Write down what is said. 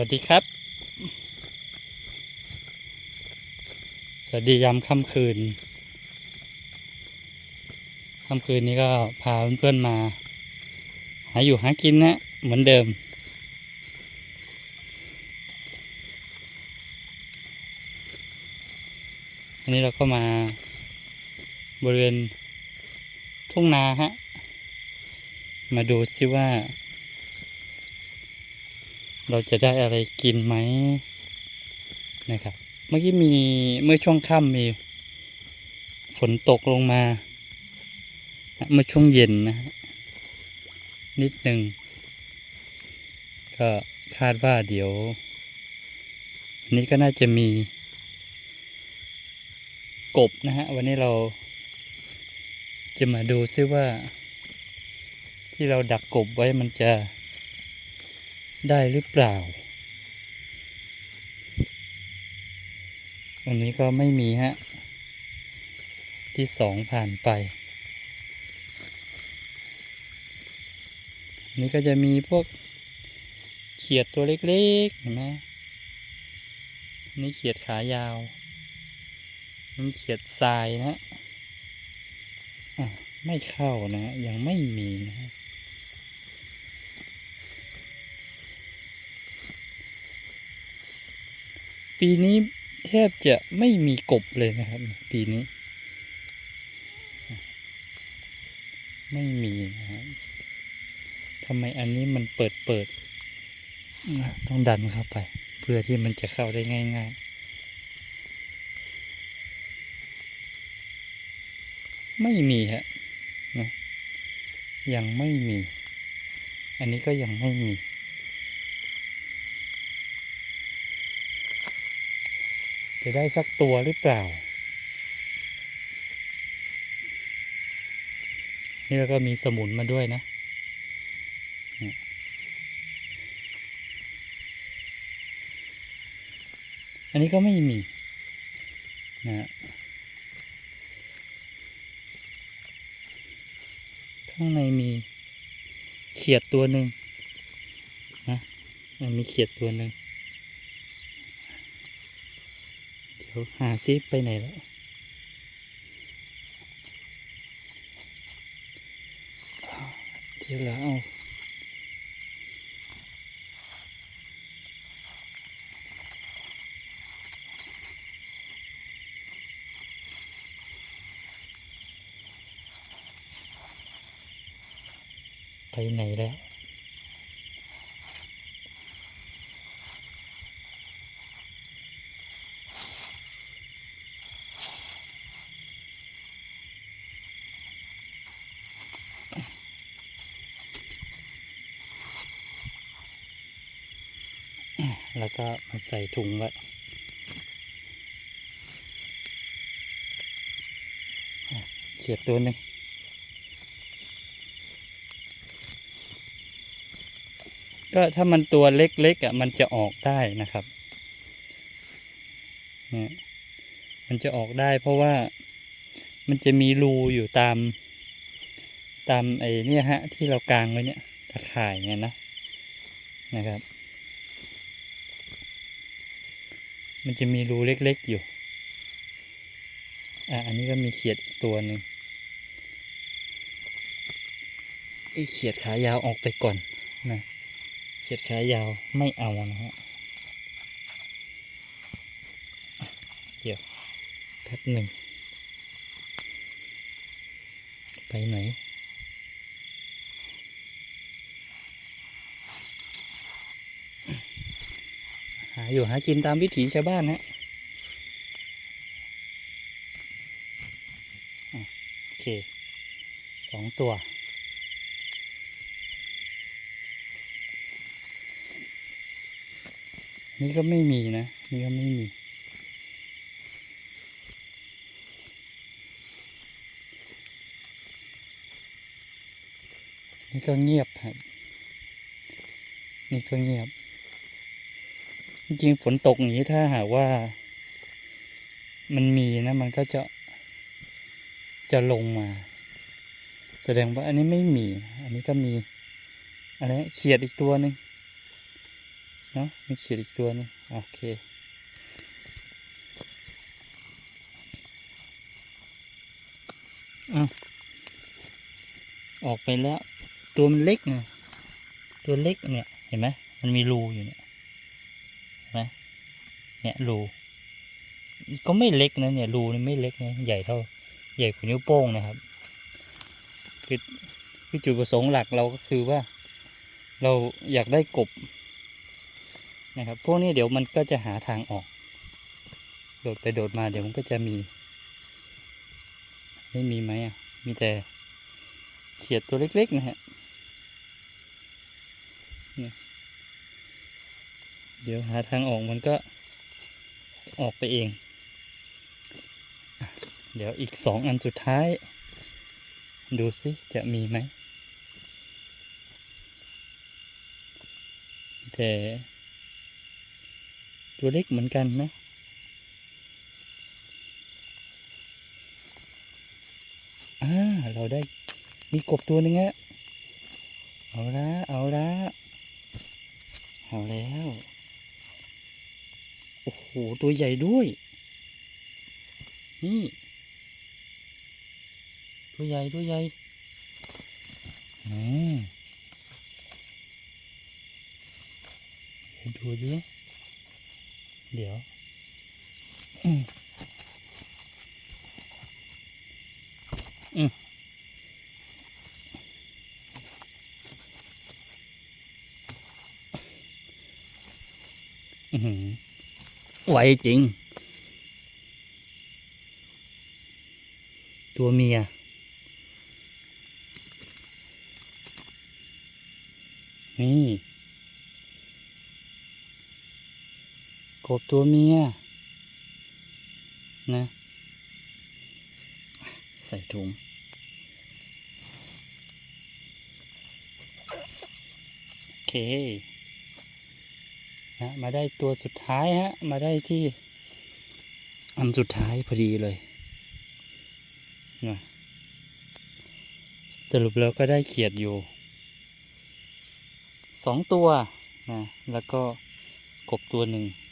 วัสดีครับ สวัสดียามค่ำคืน ค่ำคืนนี้ก็พาเพื่อนๆมา หาอยู่หากินนะเหมือนเดิม อันนี้เราก็มาบริเวณทุ่งนาฮะ มาดูซิว่า เราจะได้อะไรกินไหมนะครับ เมื่อกี้มีเมื่อช่วงค่ำมีฝนตกลงมา เมื่อช่วงเย็นนะฮะนิดหนึ่งก็คาดว่าเดี๋ยว นี้ก็น่าจะมี กบนะฮะ วันนี้เราจะมาดูซิว่า ที่เราดักกบไว้มันจะ ได้หรือเปล่าวันนี้ก็ไม่มีฮะ ที่สองผ่านไป นี่ก็จะมีพวกเขียดตัวเล็กๆเห็นไหมนี่เขียดขายาวนี่เขียดทรายนะฮะอะ ไม่เข้านะฮะยังไม่มีนะฮะ ปีนี้แทบจะไม่มีกบเลยนะครับ ปีนี้ ไม่มีนะครับทำไมอันนี้มันเปิดเปิด ต้องดันเข้าไป เพื่อที่มันจะเข้าได้ง่าย ๆ ไม่มีฮะนะยังไม่มี อันนี้ก็ยังไม่มี จะได้สักตัวหรือเปล่า นี่แล้วก็มีสมุนมาด้วยนะ อันนี้ก็ไม่มีนะฮะข้างในมีเขียดตัวหนึ่งนะมันมีเขียดตัวหนึ่ง เดี๋ยวหาซิไปไหนแล้วเดี๋ยวแล้วเอาไปไหนแล้ว แล้วก็มาใส่ถุงไว้เขียดตัวหนึ่งก็ถ้ามันตัวเล็กๆอะมันจะออกได้นะครับเนี่ยมันจะออกได้เพราะว่ามันจะมีรูอยู่ตาม ตามไอ้นี่ฮะที่เรากางไว้เนี่ยตะข่ายเนี่ยนะนะครับ มันจะมีรูเล็กๆอยู่ อะ อันนี้ก็มีเขียดตัวหนึ่งไอ้เขียดขายาวออกไปก่อนนะ เขียดขายาวไม่เอานะฮะ เดี๋ยวแป๊บหนึ่ง ไปไหน หาอยู่หากินตามวิถีชาวบ้านฮะอะโอเคสองตัว นี่ก็ไม่มีนะ นี่ก็ไม่มี นี่ก็เงียบครับนี่ก็เงียบ จริงฝนตกอย่างนี้ถ้าหากว่า มันมีนะ มันก็จะจะลงมา แสดงว่าอันนี้ไม่มี อันนี้ก็มีอันนี้เขียดอีกตัวหนึ่งเนาะมีเขียดอีกตัวหนึงโอเคอาออกไปแล้ว ตัวมันเล็กไงตัวเล็กเนี่ย เห็นไหมมันมีรูอยู่เนี่ย เนี่ยรูก็ไม่เล็กนะเนี่ยรูนี่ไม่เล็กนะใหญ่เท่าใหญ่กว่านิ้วโป้งนะครับคือคือจุดประสงค์หลักเราก็คือว่า เราอยากได้กบนะครับ พวกนี้เดี๋ยวมันก็จะหาทางออก โดดไปโดดมาเดี๋ยวมันก็จะมี ไม่มีไหมอะ มีแต่เขียดตัวเล็ก ๆ นะฮะเนี่ยเดี๋ยวหาทางออกมันก็ ออกไปเอง เดี๋ยวอีกสองอันสุดท้าย ดูสิจะมีไหมแต่ตัวเล็กเหมือนกันนะอ่าเราได้มีกบตัวหนึงอะเอาละเอาละเอาแล้ว โอ้โห ตัวใหญ่ด้วย นี่ ตัวใหญ่ ตัวใหญ่อืมเอ้ยดูดิ เดี๋ยวอืมอืมอื้อหือไวจริง ตัวเมีย นี่กบตัวเมีย นะ ใส่ถุงโอเค นะมาได้ตัวสุดท้ายฮะ มาได้ที่ อันสุดท้ายพอดีเลยนะสรุปแล้วก็ได้เขียดอยู่สองตัวนะแล้วก็กบตัวหนึ่ง